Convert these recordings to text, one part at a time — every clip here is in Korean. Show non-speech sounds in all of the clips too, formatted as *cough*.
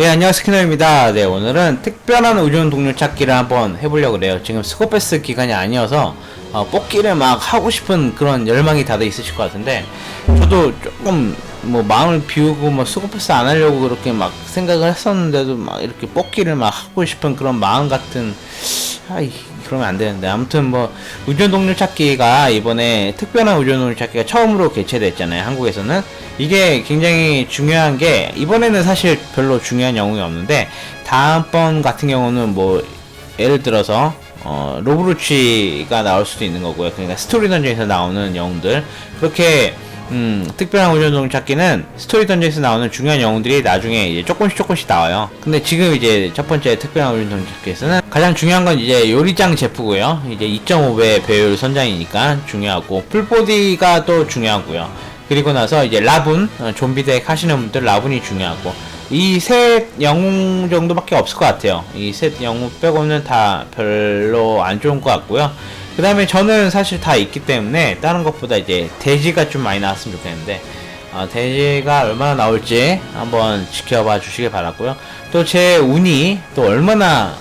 예, 안녕하세요. 스키너입니다. 네, 오늘은 특별한 우주운 동료 찾기를 한번 해보려고 그래요. 지금 스코패스 기간이 아니어서, 어, 뽑기를 막 하고 싶은 그런 열망이 다들 있으실 것 같은데, 저도 조금, 뭐, 마음을 비우고, 뭐, 스코패스 안 하려고 그렇게 막 생각을 했었는데도, 막 이렇게 뽑기를 막 하고 싶은 그런 마음 같은, 아이, 그러면 안 되는데. 아무튼 뭐, 우주운 동료 찾기가 이번에 특별한 우주운 동료 찾기가 처음으로 개최됐잖아요. 한국에서는. 이게 굉장히 중요한 게, 이번에는 사실 별로 중요한 영웅이 없는데, 다음번 같은 경우는 뭐, 예를 들어서, 어, 로브루치가 나올 수도 있는 거고요. 그러니까 스토리 던전에서 나오는 영웅들. 그렇게, 음, 특별한 우주운동 찾기는 스토리 던전에서 나오는 중요한 영웅들이 나중에 이제 조금씩 조금씩 나와요. 근데 지금 이제 첫 번째 특별한 우주운동 찾기에서는 가장 중요한 건 이제 요리장 제프고요. 이제 2.5배 배율 선장이니까 중요하고, 풀보디가 또 중요하고요. 그리고 나서 이제 라분, 어, 좀비 덱 하시는 분들 라분이 중요하고, 이 셋 영웅 정도밖에 없을 것 같아요. 이 셋 영웅 빼고는 다 별로 안 좋은 것 같고요. 그 다음에 저는 사실 다 있기 때문에 다른 것보다 이제 돼지가 좀 많이 나왔으면 좋겠는데 어, 돼지가 얼마나 나올지 한번 지켜봐 주시길 바라고요. 또 제 운이 또 얼마나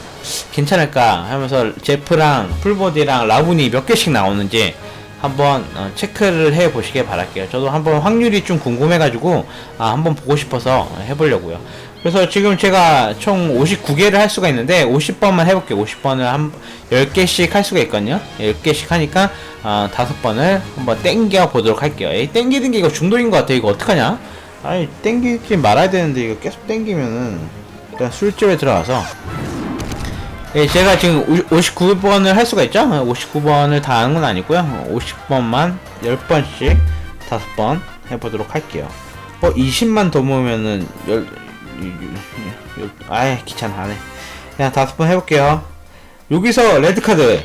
괜찮을까 하면서 제프랑 풀보디랑 라분이 몇 개씩 나오는지 한번 어, 체크를 해 보시길 바랄게요. 저도 한번 확률이 좀 궁금해가지고 아, 한번 보고 싶어서 해보려고요. 그래서 지금 제가 총 59개를 할 수가 있는데 50번만 해볼게요. 50번을 한 10개씩 할 수가 있거든요. 10개씩 하니까 아, 5번을 한번 땡겨 보도록 할게요. 에이, 땡기는 게 이거 중독인 것 같아. 이거 어떡하냐? 아니 땡기지 말아야 되는데 이거 계속 땡기면은 일단 술집에 들어가서 예, 제가 지금 59번을 할 수가 있죠? 59번을 다 하는 건 아니고요. 50번만 10번씩 5번 해보도록 할게요. 어, 20만 더 모으면은 열, 열, 아예 귀찮아 안 해. 그냥 5번 해볼게요. 여기서 레드카드,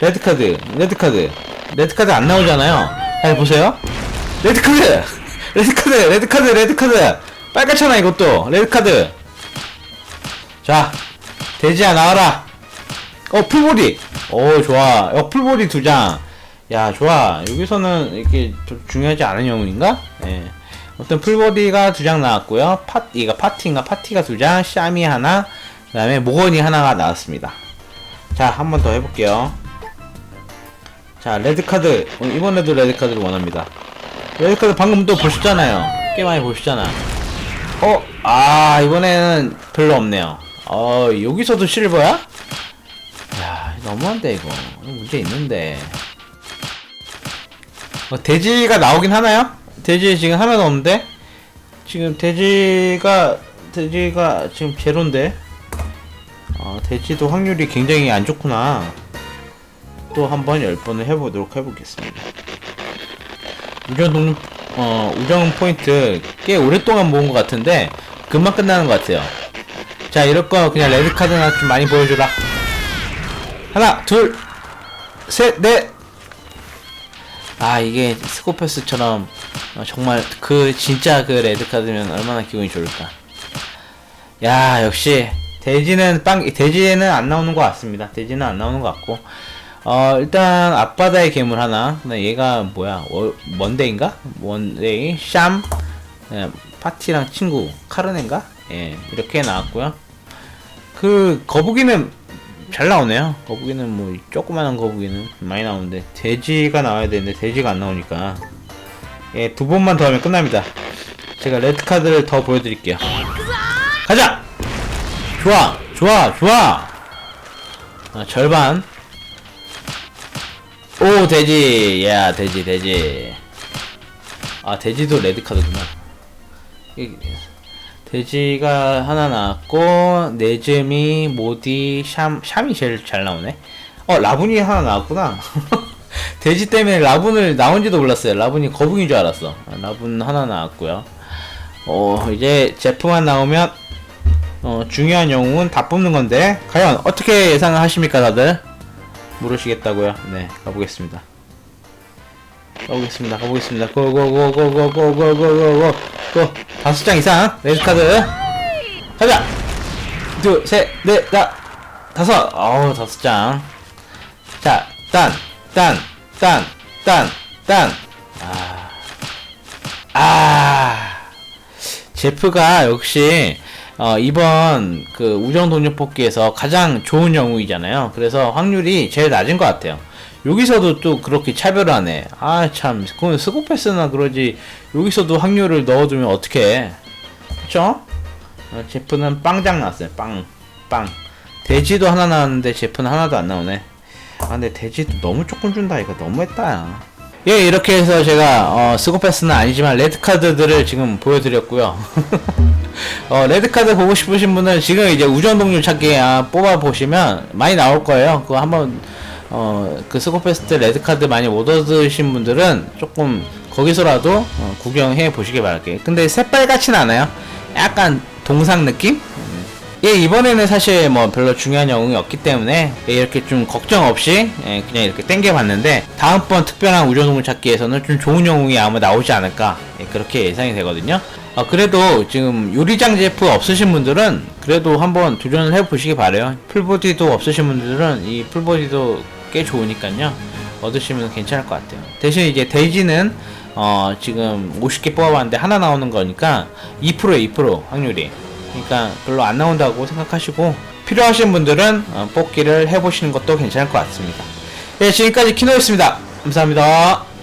레드카드, 레드카드, 레드카드 안 나오잖아요. 잘 보세요. 레드카드! *laughs* 레드카드! 레드카드! 레드카드! 빨갛잖아 이것도! 레드카드! 자, 돼지야 나와라. 어 풀보디. 오 좋아. 어 풀보디 두 장. 야 좋아. 여기서는 이렇게 좀 중요하지 않은 영웅인가? 예. 어떤 풀보디가 두 장 나왔고요. 파 이가 파티인가 파티가 두 장, 샤미 하나, 그 다음에 모건이 하나가 나왔습니다. 자 한 번 더 해볼게요. 자 레드 카드 어, 이번에도 레드 카드를 원합니다. 레드 카드 방금 또 보셨잖아요. 꽤 많이 보셨잖아. 어, 아 이번에는 별로 없네요. 어 여기서도 실버야? 야 너무한데 이거. 문제 있는데. 어, 돼지가 나오긴 하나요? 돼지 지금 하나도 없는데? 지금 돼지가 돼지가 지금 제로인데? 어, 돼지도 확률이 굉장히 안 좋구나. 또 한번 10번을 해보도록 해보겠습니다. 우정 동 어, 우정 포인트 꽤 오랫동안 모은 것 같은데 금방 끝나는 것 같아요 자 이럴 거 그냥 레드 카드나 좀 많이 보여주라. 하나 둘 셋 넷 아 이게 스코패스처럼 어, 정말 그 진짜 그 레드 카드면 얼마나 기분이 좋을까. 야 역시 돼지는 빵 돼지는 안 나오는 것 같습니다. 돼지는 안 나오는 것 같고. 어 일단 앞바다의 괴물 하나. 얘가 뭐야? 워, 먼데인가? 먼데이? 샴? 예, 파티랑 친구. 카르넨가? 예 이렇게 나왔고요 그 거북이는 잘 나오네요. 거북이는 뭐 조그만한 거북이는 많이 나오는데 돼지가 나와야 되는데 돼지가 안 나오니까 예, 두 번만 더 하면 끝납니다. 제가 레드 카드를 더 보여드릴게요. 가자. 좋아, 좋아, 좋아. 아, 절반. 오 돼지, 야 돼지, 돼지. 아 돼지도 레드 카드구나. 이- 돼지가 하나 나왔고 네즈미, 모디, 샴, 샴이 제일 잘 나오네. 어 라분이 하나 나왔구나. *laughs* 돼지 때문에 라분을 나온지도 몰랐어요. 라분이 거북인 줄 알았어. 아, 라분 하나 나왔고요. 어 이제 제품만 나오면 어, 중요한 영웅은 다 뽑는 건데 과연 어떻게 예상을 하십니까 다들? 물으시겠다고요? 네 가보겠습니다. 가보겠습니다. 가보겠습니다. 고고고고고고고고고고 고 다섯 장 이상 레드 카드 가자. 둘, 셋, 넷, 다 다섯. 어우 다섯 장. 자, 딴, 딴, 딴, 딴, 딴. 아, 아. 제프가 역시 어, 이번 그 우정 동력 뽑기에서 가장 좋은 영웅이잖아요. 그래서 확률이 제일 낮은 것 같아요. 여기서도 또 그렇게 차별하네. 아, 참. 그건 스코패스나 그러지. 여기서도 확률을 넣어두면 어떡해. 그쵸? 어, 제프는 빵장 나왔어요. 빵. 빵. 돼지도 하나 나왔는데 제프는 하나도 안 나오네. 아, 근데 돼지도 너무 조금 준다. 이거 너무했다. 야. 예, 이렇게 해서 제가, 어, 스코패스는 아니지만 레드카드들을 지금 보여드렸고요. *laughs* 어, 레드카드 보고 싶으신 분은 지금 이제 우정동률 찾기 아, 뽑아보시면 많이 나올 거예요. 그거 한번, 어, 그 스코패스트 레드카드 많이 못 얻으신 분들은 조금 거기서라도 어, 구경해 보시길 바랄게요. 근데 새빨갛진 않아요. 약간 동상 느낌? 예, 이번에는 사실 뭐 별로 중요한 영웅이 없기 때문에 예, 이렇게 좀 걱정 없이 예, 그냥 이렇게 땡겨봤는데 다음번 특별한 우정동물 찾기에서는 좀 좋은 영웅이 아마 나오지 않을까 예, 그렇게 예상이 되거든요. 어, 그래도 지금 요리장 제프 없으신 분들은 그래도 한번 도전을 해보시기 바래요. 풀보디도 없으신 분들은 이 풀보디도 꽤 좋으니까요. 얻으시면 괜찮을 것 같아요. 대신 이제 데이지는 어, 지금 50개 뽑아봤는데 하나 나오는 거니까 2%에 2% 확률이. 그러니까 별로 안 나온다고 생각하시고 필요하신 분들은 어, 뽑기를 해보시는 것도 괜찮을 것 같습니다. 네, 지금까지 키노였습니다. 감사합니다.